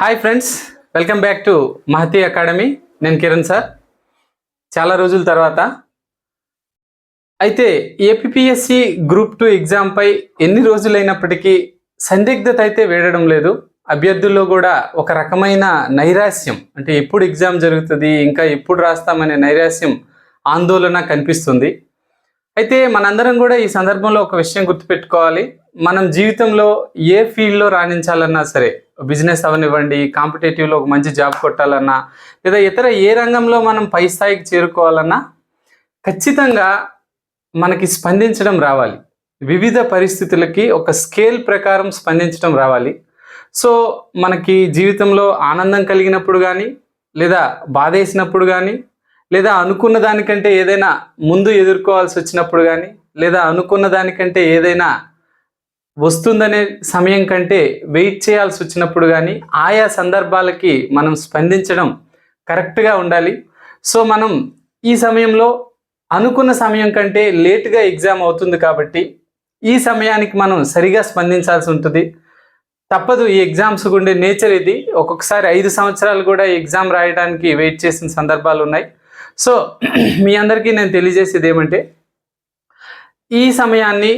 Hi friends welcome back to Mahathi academy నేను Kiran sir చాలా రోజుల తర్వాత. అయితే ఏపీఎస్సి గ్రూప్ టూ ఎగ్జామ్పై ఎన్ని రోజులైనప్పటికీ సందిగ్ధత అయితే వేడడం లేదు. అభ్యర్థుల్లో కూడా ఒక రకమైన నైరాస్యం అంటే ఎప్పుడు ఎగ్జామ్ జరుగుతుంది ఇంకా ఎప్పుడు రాస్తామనే నైరాస్యం ఆందోళన కనిపిస్తుంది. అయితే మనందరం కూడా ఈ సందర్భంలో ఒక విషయం గుర్తుపెట్టుకోవాలి. మనం జీవితంలో ఏ ఫీల్డ్లో రాణించాలన్నా సరే బిజినెస్ అవనివ్వండి కాంపిటేటివ్లో ఒక మంచి జాబ్ కొట్టాలన్నా లేదా ఇతర ఏ రంగంలో మనం పై స్థాయికి చేరుకోవాలన్నా ఖచ్చితంగా మనకి స్పందించడం రావాలి. వివిధ పరిస్థితులకి ఒక స్కేల్ ప్రకారం స్పందించడం రావాలి. సో మనకి జీవితంలో ఆనందం కలిగినప్పుడు కానీ లేదా బాధేసినప్పుడు కానీ లేదా అనుకున్న దానికంటే ఏదైనా ముందు ఎదుర్కోవాల్సి వచ్చినప్పుడు కానీ లేదా అనుకున్న దానికంటే ఏదైనా వస్తుందనే సమయం కంటే వెయిట్ చేయాల్సి వచ్చినప్పుడు కానీ ఆయా సందర్భాలకి మనం స్పందించడం కరెక్ట్గా ఉండాలి. సో మనం ఈ సమయంలో అనుకున్న సమయం కంటే లేటుగా ఎగ్జామ్ అవుతుంది కాబట్టి ఈ సమయానికి మనం సరిగా స్పందించాల్సి ఉంటుంది. తప్పదు ఈ ఎగ్జామ్స్ ఉండే నేచర్ ఇది. ఒక్కొక్కసారి ఐదు సంవత్సరాలు కూడా ఎగ్జామ్ రాయడానికి వెయిట్ చేసిన సందర్భాలు ఉన్నాయి. సో మీ అందరికీ నేను తెలియజేసేది ఏమంటే ఈ సమయాన్ని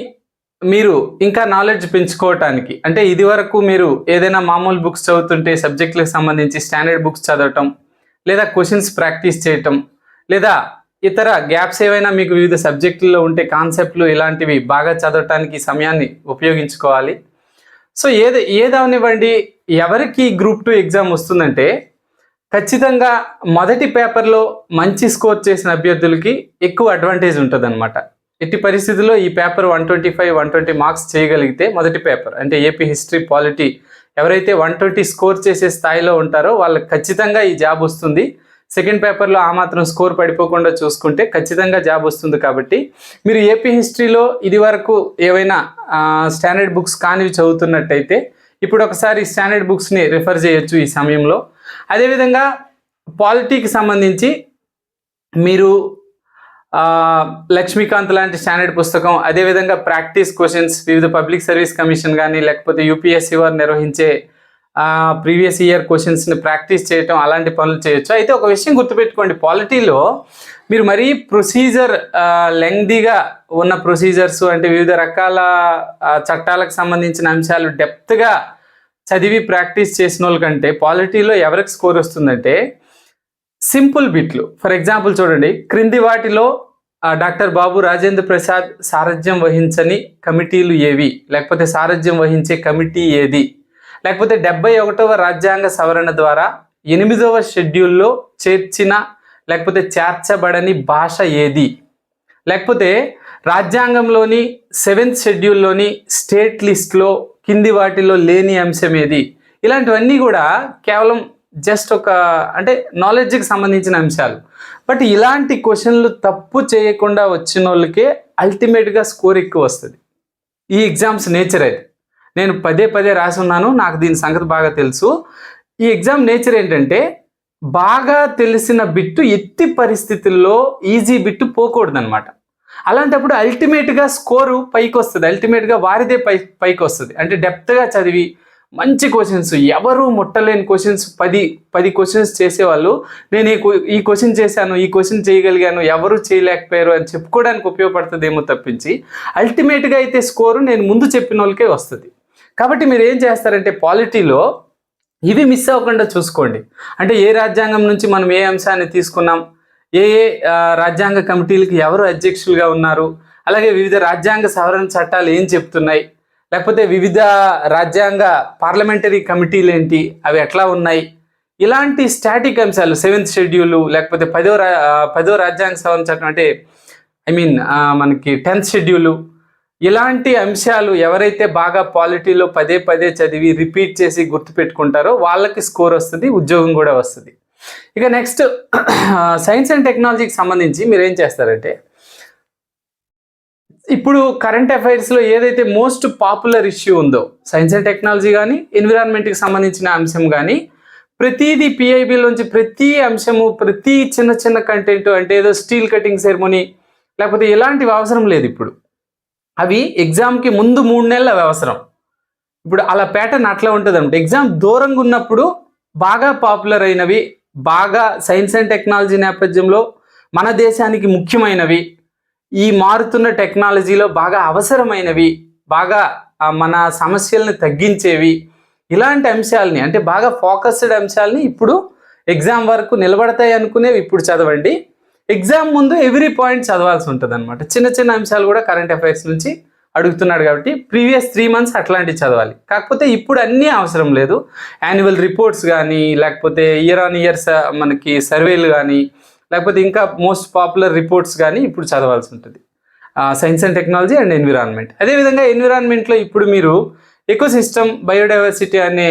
మీరు ఇంకా నాలెడ్జ్ పెంచుకోవటానికి అంటే ఇది వరకు మీరు ఏదైనా మామూలు బుక్స్ చదువుతుంటే సబ్జెక్టులకు సంబంధించి స్టాండర్డ్ బుక్స్ చదవటం లేదా క్వశ్చన్స్ ప్రాక్టీస్ చేయటం లేదా ఇతర గ్యాప్స్ ఏవైనా మీకు వివిధ సబ్జెక్టుల్లో ఉంటే కాన్సెప్ట్లు ఇలాంటివి బాగా చదవటానికి సమయాన్ని ఉపయోగించుకోవాలి. సో ఏది ఏదవనివ్వండి ఎవరికి గ్రూప్ టూ ఎగ్జామ్ వస్తుందంటే ఖచ్చితంగా మొదటి పేపర్లో మంచి స్కోర్ చేసిన అభ్యర్థులకి ఎక్కువ అడ్వాంటేజ్ ఉంటుంది ఎట్టి పరిస్థితుల్లో ఈ paper one twenty five one twenty marks చేయగలిగితే మొదటి పేపర్. అంటే ఏపీ హిస్టరీ పాలిటీ ఎవరైతే వన్ ట్వంటీ స్కోర్ చేసే స్థాయిలో ఉంటారో వాళ్ళకి ఖచ్చితంగా ఈ జాబ్ వస్తుంది. సెకండ్ పేపర్లో ఆ మాత్రం స్కోర్ పడిపోకుండా చూసుకుంటే ఖచ్చితంగా జాబ్ వస్తుంది కాబట్టి మీరు ఏపీ హిస్టరీలో ఇది వరకు ఏవైనా స్టాండర్డ్ బుక్స్ కానివి చదువుతున్నట్టయితే ఇప్పుడు ఒకసారి స్టాండర్డ్ బుక్స్ని రిఫర్ చేయొచ్చు ఈ సమయంలో. అదేవిధంగా పాలిటీకి సంబంధించి మీరు లక్ష్మీకాంత్ లాంటి స్టాండర్డ్ పుస్తకం అదేవిధంగా ప్రాక్టీస్ క్వశ్చన్స్ వివిధ పబ్లిక్ సర్వీస్ కమిషన్ కానీ లేకపోతే యూపీఎస్సీ వారు నిర్వహించే ప్రీవియస్ ఇయర్ క్వశ్చన్స్ని ప్రాక్టీస్ చేయటం అలాంటి పనులు చేయొచ్చు? అయితే ఒక విషయం గుర్తుపెట్టుకోండి పాలిటీలో మీరు మరీ ప్రొసీజర్ లెంగ్దీగా ఉన్న ప్రొసీజర్స్ అంటే వివిధ రకాల చట్టాలకు సంబంధించిన అంశాలు డెప్త్గా చదివి ప్రాక్టీస్ చేసిన వాళ్ళకంటే పాలిటీలో ఎవరికి స్కోర్ వస్తుందంటే సింపుల్ బిట్లు ఫర్ ఎగ్జాంపుల్ చూడండి క్రింది వాటిలో డాక్టర్ బాబు రాజేంద్ర ప్రసాద్ సారథ్యం వహించని కమిటీలు ఏవి? లేకపోతే సారథ్యం వహించే కమిటీ ఏది? లేకపోతే డెబ్బై ఒకటవ రాజ్యాంగ సవరణ ద్వారా ఎనిమిదవ షెడ్యూల్లో చేర్చిన లేకపోతే చేర్చబడని భాష ఏది? లేకపోతే రాజ్యాంగంలోని సెవెంత్ షెడ్యూల్లోని స్టేట్ లిస్ట్లో కింది వాటిలో లేని అంశం ఏది? ఇలాంటివన్నీ కూడా కేవలం జస్ట్ ఒక అంటే నాలెడ్జ్కి సంబంధించిన అంశాలు. బట్ ఇలాంటి క్వశ్చన్లు తప్పు చేయకుండా వచ్చిన వాళ్ళకే అల్టిమేట్గా స్కోర్ ఎక్కువ వస్తుంది. ఈ ఎగ్జామ్స్ నేచర్ అది నేను పదే పదే రాసి ఉన్నాను నాకు దీని సంగతి బాగా తెలుసు. ఈ ఎగ్జామ్ నేచర్ ఏంటంటే బాగా తెలిసిన బిట్టు ఎత్తి పరిస్థితుల్లో ఈజీ బిట్టు పోకూడదనమాట అలాంటప్పుడు అల్టిమేట్గా స్కోరు పైకి వస్తుంది అల్టిమేట్గా వారిదే పై పైకి వస్తుంది అంటే డెప్త్గా చదివి మంచి క్వశ్చన్స్ ఎవరు ముట్టలేని క్వశ్చన్స్ పది పది క్వశ్చన్స్ చేసేవాళ్ళు నేను ఈ ఈ క్వశ్చన్ చేశాను ఈ క్వశ్చన్ చేయగలిగాను ఎవరు చేయలేకపోయారు అని చెప్పుకోవడానికి ఉపయోగపడుతుందేమో తప్పించి అల్టిమేట్గా అయితే స్కోరు నేను ముందు చెప్పిన వాళ్ళకే వస్తుంది. కాబట్టి మీరు ఏం చేస్తారంటే పాలిటీలో ఇవి మిస్ అవ్వకుండా చూసుకోండి. అంటే ఏ రాజ్యాంగం నుంచి మనం ఏ అంశాన్ని తీసుకున్నాం ఏ ఏ రాజ్యాంగ కమిటీలకి ఎవరు అధ్యక్షులుగా ఉన్నారు అలాగే వివిధ రాజ్యాంగ సవరణ చట్టాలు ఏం చెప్తున్నాయి లేకపోతే వివిధ రాజ్యాంగ పార్లమెంటరీ కమిటీలు ఏంటి అవి ఎట్లా ఉన్నాయి ఇలాంటి స్టాటిక్ అంశాలు సెవెంత్ షెడ్యూల్ లేకపోతే పదో రా పదో రాజ్యాంగ సవరణ చట్టం అంటే ఐ మీన్ మనకి టెన్త్ షెడ్యూలు ఇలాంటి అంశాలు ఎవరైతే బాగా పాలిటీలో పదే పదే చదివి రిపీట్ చేసి గుర్తుపెట్టుకుంటారో వాళ్ళకి స్కోర్ వస్తుంది ఉద్యోగం కూడా వస్తుంది. ఇక నెక్స్ట్ సైన్స్ అండ్ టెక్నాలజీకి సంబంధించి మీరు ఏం చేస్తారంటే ఇప్పుడు కరెంట్ అఫైర్స్లో ఏదైతే మోస్ట్ పాపులర్ ఇష్యూ ఉందో సైన్స్ అండ్ టెక్నాలజీ కానీ ఎన్విరాన్మెంట్కి సంబంధించిన అంశం కానీ ప్రతిదీ పిఐబిలోంచి ప్రతి అంశము ప్రతి చిన్న చిన్న కంటెంట్ అంటే ఏదో స్టీల్ కటింగ్ సెరమోనీ లేకపోతే ఇలాంటివి అవసరం లేదు ఇప్పుడు. అవి ఎగ్జామ్కి ముందు మూడు నెలలు అవి అవసరం ఇప్పుడు అలా ప్యాటర్న్ అట్లా ఉంటుంది అనమాట ఎగ్జామ్ దూరంగా ఉన్నప్పుడు బాగా పాపులర్ అయినవి బాగా సైన్స్ అండ్ టెక్నాలజీ నేపథ్యంలో మన దేశానికి ముఖ్యమైనవి ఈ మారుతున్న టెక్నాలజీలో బాగా అవసరమైనవి బాగా మన సమస్యల్ని తగ్గించేవి ఇలాంటి అంశాలని అంటే బాగా ఫోకస్డ్ అంశాలని ఇప్పుడు ఎగ్జామ్ వరకు నిలబడతాయి అనుకునేవి ఇప్పుడు చదవండి. ఎగ్జామ్ ముందు ఎవ్రీ పాయింట్ చదవాల్సి ఉంటుంది అనమాట చిన్న చిన్న అంశాలు కూడా కరెంట్ అఫైర్స్ నుంచి అడుగుతున్నాడు కాబట్టి ప్రీవియస్ త్రీ మంత్స్ అట్లాంటివి చదవాలి. కాకపోతే ఇప్పుడు అన్నీ అవసరం లేదు. యాన్యువల్ రిపోర్ట్స్ కానీ లేకపోతే ఇయర్ ఆన్ ఇయర్ మనకి సర్వేలు కానీ లేకపోతే ఇంకా మోస్ట్ పాపులర్ రిపోర్ట్స్ కానీ ఇప్పుడు చదవాల్సి ఉంటుంది. Science and technology and environment అదేవిధంగా ఎన్విరాన్మెంట్లో ఇప్పుడు మీరు ఎకో సిస్టమ్ బయోడైవర్సిటీ అనే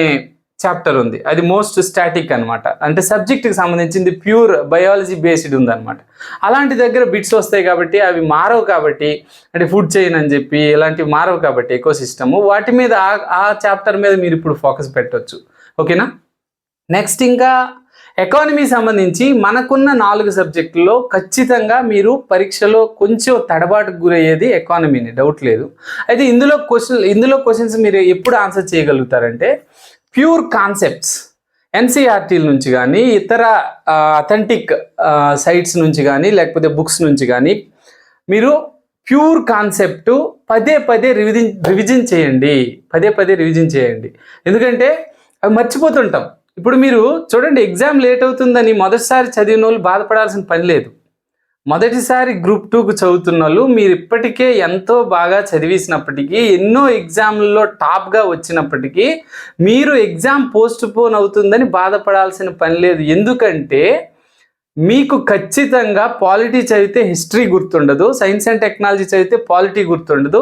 చాప్టర్ ఉంది. అది మోస్ట్ స్టాటిక్ అనమాట అంటే సబ్జెక్ట్కి సంబంధించింది ప్యూర్ బయాలజీ బేస్డ్ ఉందన్నమాట. అలాంటి దగ్గర బిట్స్ వస్తాయి కాబట్టి అవి మారవు కాబట్టి అంటే ఫుడ్ చైన్ అని చెప్పి ఇలాంటివి మారవు కాబట్టి ఎకో సిస్టమ్ వాటి మీద ఆ- చాప్టర్ మీద మీరు ఇప్పుడు ఫోకస్ పెట్టవచ్చు ఓకేనా? నెక్స్ట్ ఇంకా ఎకానమీ సంబంధించి మనకున్న నాలుగు సబ్జెక్టుల్లో ఖచ్చితంగా మీరు పరీక్షలో కొంచెం తడబాటుకు గురయ్యేది ఎకానమీని డౌట్ లేదు. అయితే ఇందులో క్వశ్చన్ ఇందులో క్వశ్చన్స్ మీరు ఎప్పుడు ఆన్సర్ చేయగలుగుతారంటే ప్యూర్ కాన్సెప్ట్స్. ఎన్సీఆర్టీల నుంచి కానీ ఇతర అథెంటిక్ సైట్స్ నుంచి కానీ లేకపోతే బుక్స్ నుంచి కానీ మీరు ప్యూర్ కాన్సెప్ట్ పదే పదే రివిజన్ రివిజన్ చేయండి. పదే పదే రివిజన్ చేయండి. ఎందుకంటే అవి మర్చిపోతుంటాం. ఇప్పుడు మీరు చూడండి ఎగ్జామ్ లేట్ అవుతుందని మొదటిసారి చదివిన వాళ్ళు బాధపడాల్సిన పని లేదు. మొదటిసారి గ్రూప్ టూకు చదువుతున్న వాళ్ళు మీరు ఇప్పటికే ఎంతో బాగా చదివేసినప్పటికీ ఎన్నో ఎగ్జామ్లలో టాప్గా వచ్చినప్పటికీ మీరు ఎగ్జామ్ పోస్ట్ పోన్ అవుతుందని బాధపడాల్సిన పని లేదు. ఎందుకంటే మీకు ఖచ్చితంగా పాలిటీ చదివితే హిస్టరీ గుర్తుండదు సైన్స్ అండ్ టెక్నాలజీ చదివితే పాలిటీ గుర్తుండదు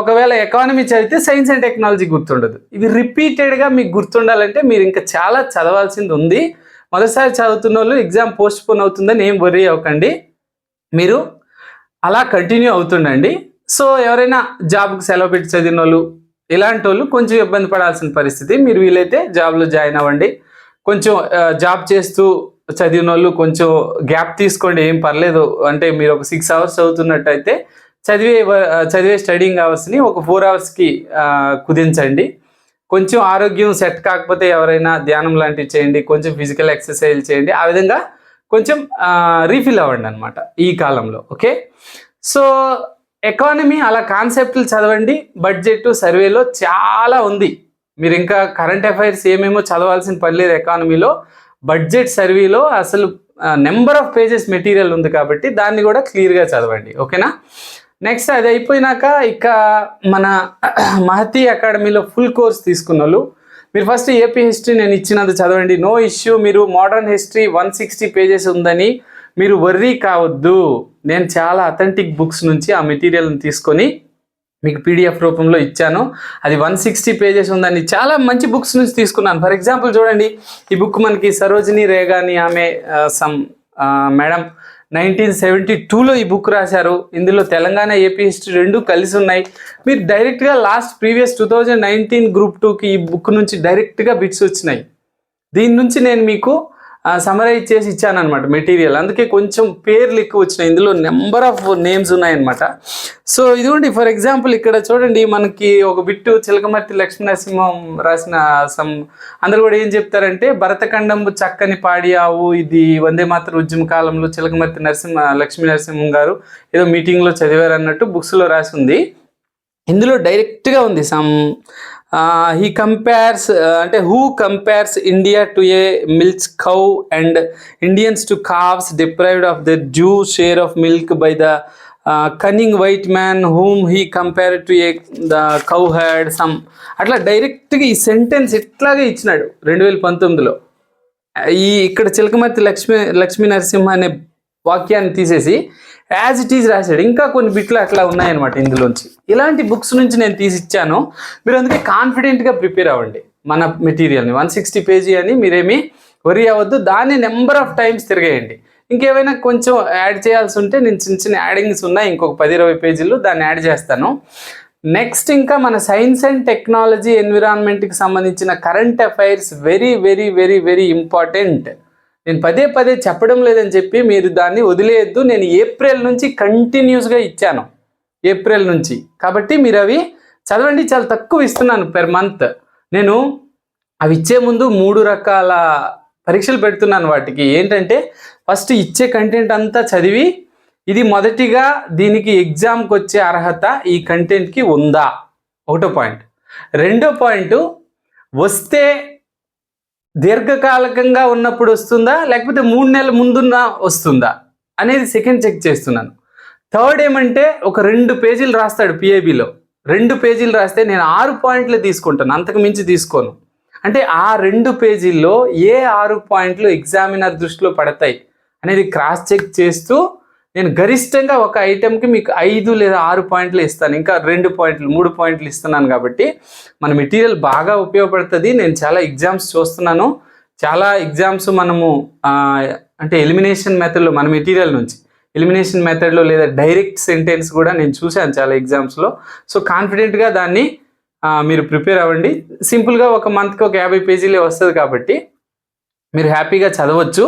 ఒకవేళ ఎకానమీ చదివితే సైన్స్ అండ్ టెక్నాలజీ గుర్తుండదు. ఇవి రిపీటెడ్గా మీకు గుర్తుండాలంటే మీరు ఇంకా చాలా చదవాల్సింది ఉంది. మొదటిసారి చదువుతున్న వాళ్ళు ఎగ్జామ్ పోస్ట్ పోన్ అవుతుందని ఏం వరీ అవ్వకండి. మీరు అలా కంటిన్యూ అవుతుండండి. సో ఎవరైనా జాబ్కి సెలవు పెట్టి చదివిన వాళ్ళు ఇలాంటి వాళ్ళు కొంచెం ఇబ్బంది పడాల్సిన పరిస్థితి. మీరు వీలైతే జాబ్లో జాయిన్ అవ్వండి. కొంచెం జాబ్ చేస్తూ చదివిన వాళ్ళు కొంచెం గ్యాప్ తీసుకోండి. ఏం పర్లేదు. అంటే మీరు ఒక సిక్స్ అవర్స్ చదువుతున్నట్టయితే చదివే చదివే స్టడీయింగ్ అవర్స్ని ఒక ఫోర్ అవర్స్కి కుదించండి. కొంచెం ఆరోగ్యం సెట్ కాకపోతే ఎవరైనా ధ్యానం లాంటివి చేయండి. కొంచెం ఫిజికల్ ఎక్సర్సైజ్ చేయండి. ఆ విధంగా కొంచెం రీఫిల్ అవ్వండి అనమాట ఈ కాలంలో ఓకే సో ఎకానమీ అలా కాన్సెప్ట్లు చదవండి బడ్జెట్ సర్వేలో చాలా ఉంది. మీరు ఇంకా కరెంట్ అఫైర్స్ ఏమేమో చదవాల్సిన పని లేదు ఎకానమీలో బడ్జెట్ సర్వేలో అసలు నెంబర్ ఆఫ్ పేజెస్ మెటీరియల్ ఉంది కాబట్టి దాన్ని కూడా క్లియర్గా చదవండి ఓకేనా నెక్స్ట్ అది అయిపోయినాక ఇక మన మహతి అకాడమీలో ఫుల్ కోర్స్ తీసుకున్న వాళ్ళు మీరు ఫస్ట్ ఏపీ హిస్టరీ నేను ఇచ్చినది చదవండి. నో ఇష్యూ మీరు modern history one sixty pages ఉందని మీరు వర్రీ కావద్దు. నేను చాలా అథెంటిక్ బుక్స్ నుంచి ఆ మెటీరియల్ని తీసుకొని మీకు పీడిఎఫ్ రూపంలో ఇచ్చాను. అది వన్ సిక్స్టీ పేజెస్ ఉందని చాలా మంచి బుక్స్ నుంచి తీసుకున్నాను. ఫర్ ఎగ్జాంపుల్ చూడండి ఈ బుక్ మనకి సరోజిని రేగాని ఆమె సమ్ మేడం నైన్టీన్ సెవెంటీ టూలో ఈ బుక్ రాశారు. ఇందులో తెలంగాణ ఏపీ హిస్టరీ రెండు కలిసి ఉన్నాయి. మీరు డైరెక్ట్గా last previous two thousand nineteen group టూకి ఈ బుక్ నుంచి డైరెక్ట్గా బిట్స్ వచ్చినాయి. దీని నుంచి నేను మీకు సమరైజ్ చేసి ఇచ్చాను అనమాట మెటీరియల్ అందుకే కొంచెం పేర్లు ఎక్కువ వచ్చినాయి. ఇందులో నెంబర్ ఆఫ్ నేమ్స్ ఉన్నాయన్నమాట. సో ఇదిగోండి ఫర్ ఎగ్జాంపుల్ ఇక్కడ చూడండి మనకి ఒక బిట్టు చిలకమర్తి లక్ష్మీనరసింహం రాసిన సమ్ అందరు కూడా ఏం చెప్తారంటే భరతఖండంబు చక్కని పాడియావు ఇది వందే మాత్ర ఉద్యమ కాలంలో చిలకమర్తి నరసింహ లక్ష్మీ నరసింహం గారు ఏదో మీటింగ్లో చదివారు అన్నట్టు బుక్స్లో రాసి ఉంది. ఇందులో డైరెక్ట్గా ఉంది సమ్ హీ కంపేర్స్ అంటే who compares India to a milk cow and Indians to cows deprived of the due share of milk by the cunning white man whom he compare to a the cow had some అట్లా డైరెక్ట్గా ఈ sentence ఇట్లాగే ఇచ్చినాడు రెండు వేల పంతొమ్మిదిలో. ఈ ఇక్కడ చిలకమర్తి లక్ష్మీ లక్ష్మీ నరసింహ అనే వాక్యాన్ని తీసేసి యాజ్ ఇట్ ఈజ్ రాశాడు. ఇంకా కొన్ని బిట్లు అట్లా ఉన్నాయన్నమాట ఇందులోంచి. ఇలాంటి బుక్స్ నుంచి నేను తీసి ఇచ్చాను మీరు అందుకే కాన్ఫిడెంట్గా ప్రిపేర్ అవ్వండి మన మెటీరియల్ని వన్ సిక్స్టీ పేజీ అని మీరేమీ వరి అవ్వద్దు. దాన్ని నెంబర్ ఆఫ్ టైమ్స్ తిరగేయండి. ఇంకేమైనా కొంచెం యాడ్ చేయాల్సి ఉంటే నేను చిన్న చిన్న యాడింగ్స్ ఉన్నాయి. ఇంకొక పది ఇరవై పేజీలు దాన్ని యాడ్ చేస్తాను. నెక్స్ట్ ఇంకా మన సైన్స్ అండ్ టెక్నాలజీ ఎన్విరాన్మెంట్కి సంబంధించిన current affairs very very very very important నేను పదే పదే చెప్పడం లేదని చెప్పి మీరు దాన్ని వదిలేయద్దు. నేను ఏప్రిల్ నుంచి కంటిన్యూస్గా ఇచ్చాను. ఏప్రిల్ నుంచి. కాబట్టి మీరు అవి చదవండి. చాలా తక్కువ ఇస్తున్నాను పెర్ మంత్ నేను అవి ఇచ్చే ముందు మూడు రకాల పరీక్షలు పెడుతున్నాను వాటికి. ఏంటంటే ఫస్ట్ ఇచ్చే కంటెంట్ అంతా చదివి ఇది మొదటిగా దీనికి ఎగ్జామ్కి వచ్చే అర్హత ఈ కంటెంట్కి ఉందా? ఒకటో పాయింట్ రెండో పాయింట్ వస్తే దీర్ఘకాలికంగా ఉన్నప్పుడు వస్తుందా? లేకపోతే మూడు నెలల ముందున్న వస్తుందా? అనేది సెకండ్ చెక్ చేస్తున్నాను. థర్డ్ ఏమంటే ఒక రెండు పేజీలు రాస్తాడు పిఏబిలో రెండు పేజీలు రాస్తే నేను ఆరు పాయింట్లు తీసుకుంటాను. అంతకు మించి తీసుకోను. అంటే ఆ రెండు పేజీల్లో ఏ ఆరు పాయింట్లు ఎగ్జామినర్ దృష్టిలో పడతాయి అనేది క్రాస్ చెక్ చేస్తూ నేను గరిష్టంగా ఒక ఐటెంకి మీకు ఐదు లేదా ఆరు పాయింట్లు ఇస్తాను. ఇంకా రెండు పాయింట్లు మూడు పాయింట్లు ఇస్తున్నాను కాబట్టి మన మెటీరియల్ బాగా ఉపయోగపడుతుంది. నేను చాలా ఎగ్జామ్స్ చూస్తున్నాను. చాలా ఎగ్జామ్స్ మనము అంటే ఎలిమినేషన్ మెథడ్లో మన మెటీరియల్ నుంచి ఎలిమినేషన్ మెథడ్లో లేదా డైరెక్ట్ సెంటెన్స్ కూడా నేను చూశాను చాలా ఎగ్జామ్స్లో సో కాన్ఫిడెంట్గా దాన్ని మీరు ప్రిపేర్ అవ్వండి. సింపుల్గా ఒక మంత్కి ఒక యాభై పేజీలే వస్తుంది కాబట్టి మీరు హ్యాపీగా చదవచ్చు.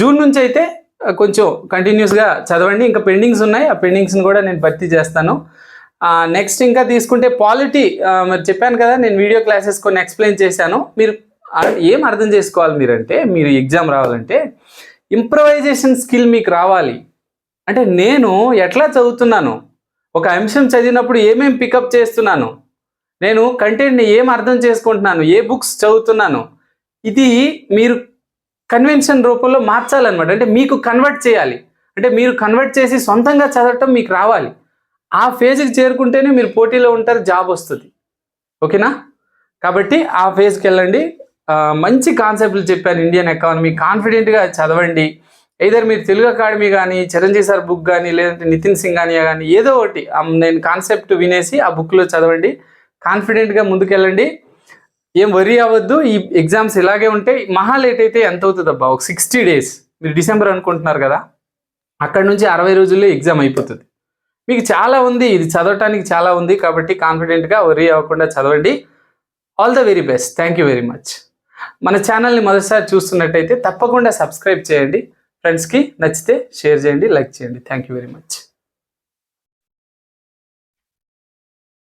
జూన్ నుంచి అయితే కొంచెం కంటిన్యూస్గా చదవండి. ఇంకా పెండింగ్స్ ఉన్నాయి. ఆ పెండింగ్స్ని కూడా నేను భర్తీ చేస్తాను. నెక్స్ట్ ఇంకా తీసుకుంటే పాలిటీ మరి చెప్పాను కదా నేను వీడియో క్లాసెస్ కొన్ని ఎక్స్ప్లెయిన్ చేశాను. మీరు ఏం అర్థం చేసుకోవాలి మీరంటే మీరు ఎగ్జామ్ రావాలంటే ఇంప్రవైజేషన్ స్కిల్ మీకు రావాలి. అంటే నేను ఎట్లా చదువుతున్నాను? ఒక అంశం చదివినప్పుడు ఏమేమి పికప్ చేస్తున్నాను? నేను కంటెంట్ని ఏం అర్థం చేసుకుంటున్నాను? ఏ బుక్స్ చదువుతున్నాను? ఇది మీరు కన్వెన్షన్ రూపంలో మార్చాలన్నమాట. అంటే మీకు కన్వర్ట్ చేయాలి. అంటే మీరు కన్వర్ట్ చేసి సొంతంగా చదవటం మీకు రావాలి. ఆ ఫేజ్కి చేరుకుంటేనే మీరు పోటీలో ఉంటారు జాబ్ వస్తుంది. ఓకేనా? కాబట్టి ఆ ఫేజ్కి వెళ్ళండి. మంచి కాన్సెప్ట్లు చెప్పాను ఇండియన్ ఎకానమీ కాన్ఫిడెంట్గా చదవండి. Either మీరు తెలుగు అకాడమీ కానీ చిరంజీవి సార్ బుక్ కానీ లేదంటే నితిన్ సింగానియా కానీ ఏదో ఒకటి నేను కాన్సెప్ట్ వినేసి ఆ బుక్లో చదవండి. కాన్ఫిడెంట్గా ముందుకెళ్ళండి. ఏం వరీ అవ్వద్దు. ఈ ఎగ్జామ్స్ ఇలాగే ఉంటాయి మహా లేట్ అయితే ఎంత అవుతుంది అబ్బా ఒక సిక్స్టీ డేస్ మీరు డిసెంబర్ అనుకుంటున్నారు కదా? అక్కడ నుంచి అరవై రోజుల్లో ఎగ్జామ్ అయిపోతుంది. మీకు చాలా ఉంది. ఇది చదవటానికి చాలా ఉంది కాబట్టి కాన్ఫిడెంట్గా వరీ అవ్వకుండా చదవండి. All the very best thank you very much మన ఛానల్ని మొదటిసారి చూస్తున్నట్టయితే తప్పకుండా సబ్స్క్రైబ్ చేయండి. ఫ్రెండ్స్కి నచ్చితే షేర్ చేయండి లైక్ చేయండి. Thank you very much